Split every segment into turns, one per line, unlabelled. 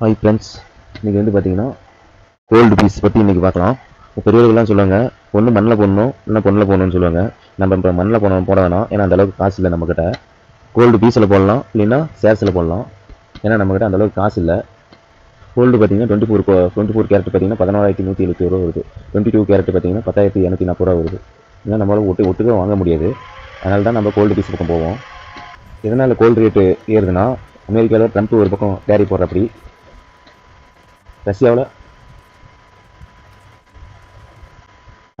Hi friends இன்றைக்கி வந்து பார்த்தீங்கன்னா கோல்டு பீஸ் பற்றி இன்றைக்கி பார்க்கலாம். இப்போ பெரியவர்கள்லாம் சொல்லுவாங்க ஒன்று மண்ணில் போடணும் இல்லைன்னா பொண்ணில் போடணும்னு சொல்லுவாங்க. நம்ம இப்போ மண்ணில் போன போட வேணாம். ஏன்னா அந்த அளவுக்கு காசு இல்லை நம்மக்கிட்ட கோல்டு பீஸில் போடலாம் இல்லைன்னா சேர்ஸில் போடலாம். ஏன்னா நம்மக்கிட்ட அந்தளவுக்கு காசு இல்லை. கோல்டு பார்த்தீங்கன்னா twenty four twenty four carat பார்த்தீங்கன்னா பதினோராயிரத்தி நூற்றி எழுபத்தி ரூபா வருது. டுவெண்ட்டி டூ கேரட் பார்த்தீங்கன்னா பத்தாயிரத்தி இரநூத்தி நாற்பது ரூபா வருது. ஏன்னா நம்மளால் ஒட்டு ஒட்டுக்க வாங்க முடியாது. அதனால தான் நம்ம கோல்டு பீஸ் பக்கம் போவோம். எதனால் கோல்டு ரேட்டு ஏறுதுன்னா அமெரிக்காவில் ட்ரம்ப் ஒரு பக்கம் டேரி போடுறப்படி ரஷ்யாவில்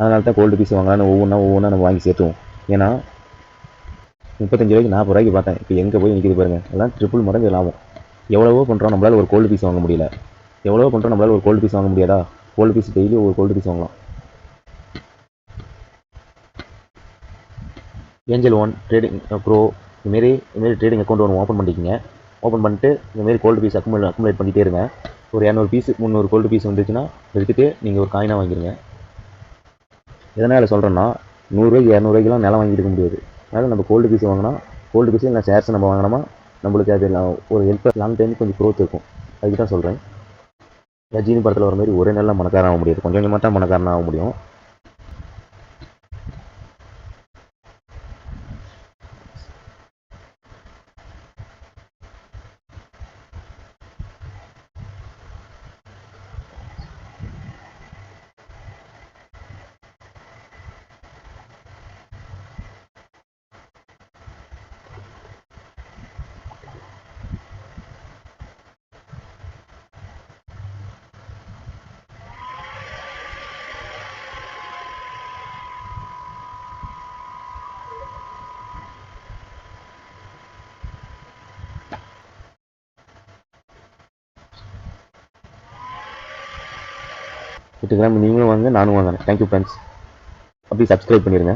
அதனால தான் கோல்டு பீஸ் வாங்கலாம்னு ஒவ்வொன்றா ஒவ்வொன்றா நம்ம வாங்கி சேர்த்துவோம். ஏன்னா முப்பத்தஞ்சு ரூபாய்க்கு நாற்பது ரூபாய்க்கு பார்த்தேன். இப்போ எங்கே போய் நிற்கிது பாருங்கள் எல்லாம் ட்ரிபிள் மடங்கு லாபம். எவ்வளவோ பண்ணுறோம் நம்மளால் ஒரு கோல்டு பீஸ் வாங்க முடியல. எவ்வளவோ பண்ணுறோம் நம்மளால் ஒரு கோல்டு பீஸ் வாங்க முடியாதா? கோல்டு பீஸ் டெய்லி ஒரு கோல்டு பீஸ் வாங்கலாம். ஏஞ்சல் ஒன் ட்ரேடிங் ப்ரோ இதுமாரி இதுமாரி ட்ரேடிங் அக்கௌண்ட் ஒன்று ஓப்பன் பண்ணிக்கிங்க ஓப்பன் பண்ணிட்டு இந்தமாரி கோல்டு பீஸ் அக்குமுலேட் அக்குமுலேட் பண்ணிகிட்டே இருங்க. ஒரு இரநூறு பீஸு முந்நூறு கோல்டு பீஸ் வந்துச்சுன்னா எடுத்துகிட்டு நீங்கள் ஒரு காயினாக வாங்கிடுங்க எதனால் சொல்கிறேன்னா நூறுரூவாய்க்கு இரநூறுவாய்க்கெலாம் நிலம் வாங்கிட்டு முடியாது. அதனால் நம்ம கோல்டு பீஸ் வாங்கினா கோல்டு பீஸில் இல்லை ஷேர்ஸ் நம்ம வாங்கினோமா நம்மளுக்கு அது ஒரு ஹெல்ப் லாங் டைம் கொஞ்சம் க்ரோத் இருக்கும். அதுக்கு தான் சொல்கிறேன் ரஜினி படத்தில் வர மாதிரி ஒரே நாளில் மனக்காரன் ஆக முடியாது. கொஞ்சம் கொஞ்சமாக தான் மணக்காரன் ஆக முடியும். எட்டு கிராம் நீங்களும் வாங்க நானும் வாங்குறேன். தேங்க்யூ ஃப்ரெண்ட்ஸ் அப்படி சப்ஸ்கிரைப் பண்ணிடுங்க